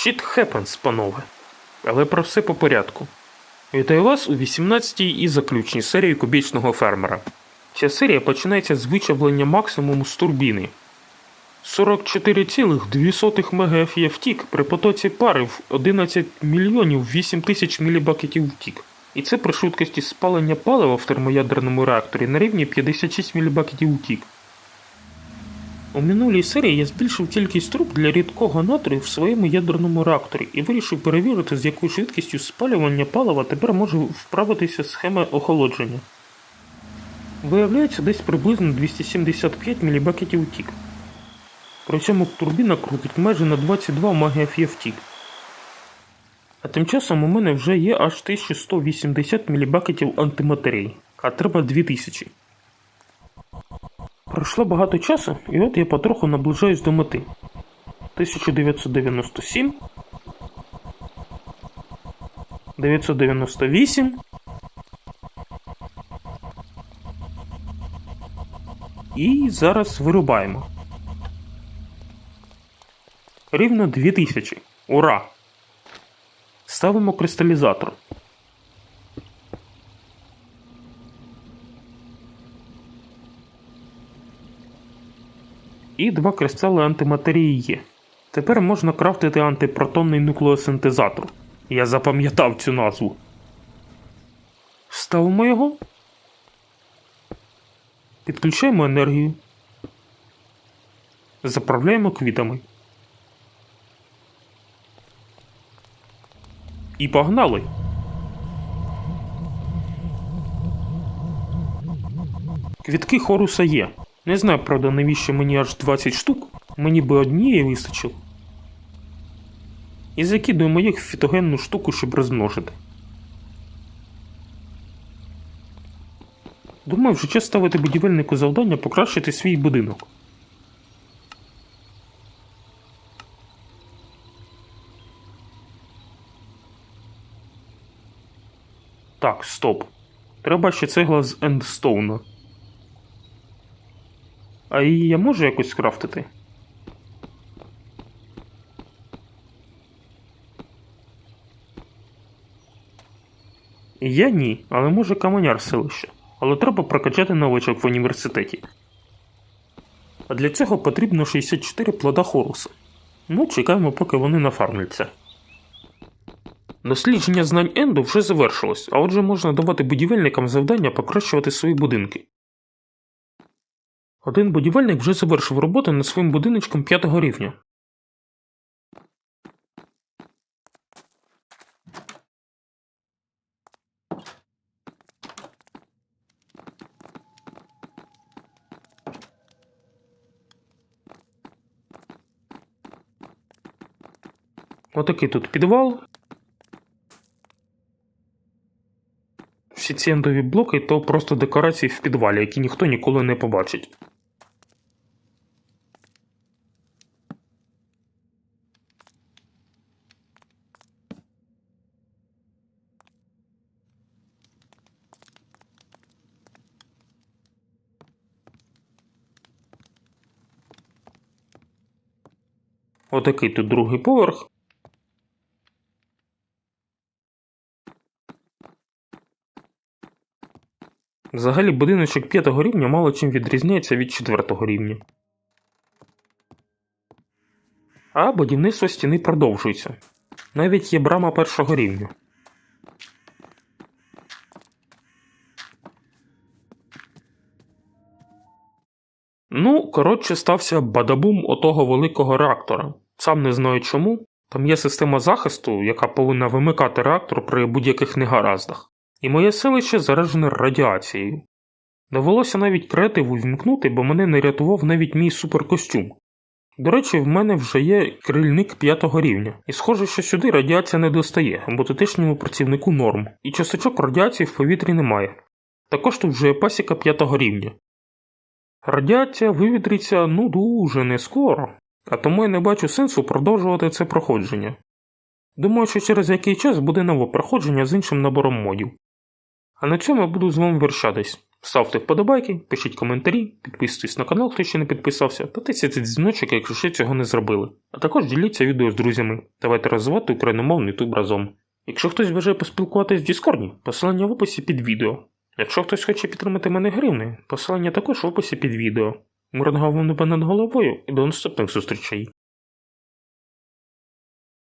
Shit happens, панове. Але про все по порядку. Вітаю вас у 18-й і заключній серії кубічного фермера. Ця серія починається з вичавлення максимуму з турбіни. 44,2 МГФ втік при потоці пари в 11 мільйонів 8 тисяч мілібакетів втік. І це при швидкості спалення палива в термоядерному реакторі на рівні 56 мілібакетів втік. У минулій серії я збільшив кількість труб для рідкого натрію в своєму ядерному реакторі і вирішив перевірити, з якою швидкістю спалювання палива тепер може вправитися схема охолодження. Виявляється, десь приблизно 275 мілібакетів втік. При цьому турбіна крутить майже на 22 МГФ втік. А тим часом у мене вже є аж 1180 мілібакетів антиматерії, а треба 2000. Пройшло багато часу, і от я потроху наближаюсь до мети. 1997. 998. І зараз вирубаємо. Рівно 2000. Ура! Ставимо кристалізатор. І два кристали антиматерії є. Тепер можна крафтити антипротонний нуклеосинтезатор. Я запам'ятав цю назву. Ставимо його. Підключаємо енергію. Заправляємо квітами. І погнали. Квітки хоруса є. Не знаю, правда, навіщо мені аж 20 штук. Мені би однієї вистачило. І закидуємо їх в фітогенну штуку, щоб розмножити. Думаю, вже час ставити будівельнику завдання покращити свій будинок. Так, стоп. Треба ще цегла з ендстоуна. А її я можу якось скрафтити? Я ні, але може каменяр селище. Але треба прокачати новичок в університеті. А для цього потрібно 64 плода хоруса. Ну, чекаємо, поки вони нафармляться. Дослідження знань Енду вже завершилось, а отже можна давати будівельникам завдання покращувати свої будинки. Один будівельник вже завершив роботу над своїм будиночком п'ятого рівня. Отакий тут підвал. Всі ці ендові блоки то просто декорації в підвалі, які ніхто ніколи не побачить. Отакий тут другий поверх. Взагалі будиночок п'ятого рівня мало чим відрізняється від четвертого рівня. А будівництво стіни продовжується. Навіть є брама першого рівня. Ну, коротше, стався бадабум отого великого реактора. Сам не знаю чому. Там є система захисту, яка повинна вимикати реактор при будь-яких негараздах. І моє селище заражене радіацією. Довелося навіть креативу вімкнути, бо мене не рятував навіть мій суперкостюм. До речі, в мене вже є крильник п'ятого рівня, і схоже, що сюди радіація не достає, бо тутешньому працівнику норм, і часточок радіації в повітрі немає. Також тут вже є пасіка п'ятого рівня. Радіація вивітриться ну дуже не скоро, а тому я не бачу сенсу продовжувати це проходження. Думаю, що через який час буде нове проходження з іншим набором модів. А на цьому я буду з вами вершатись. Ставте вподобайки, пишіть коментарі, підписуйтесь на канал, хто ще не підписався, та тисяйте дзвіночок, якщо ще цього не зробили. А також діліться відео з друзями. Давайте розвивати україномовний ютуб разом. Якщо хтось бажає поспілкуватись в Діскорді, посилання в описі під відео. Якщо хтось хоче підтримати мене гривни, посилання також в описі під відео. Мирного вам небе над головою і до наступних зустрічей.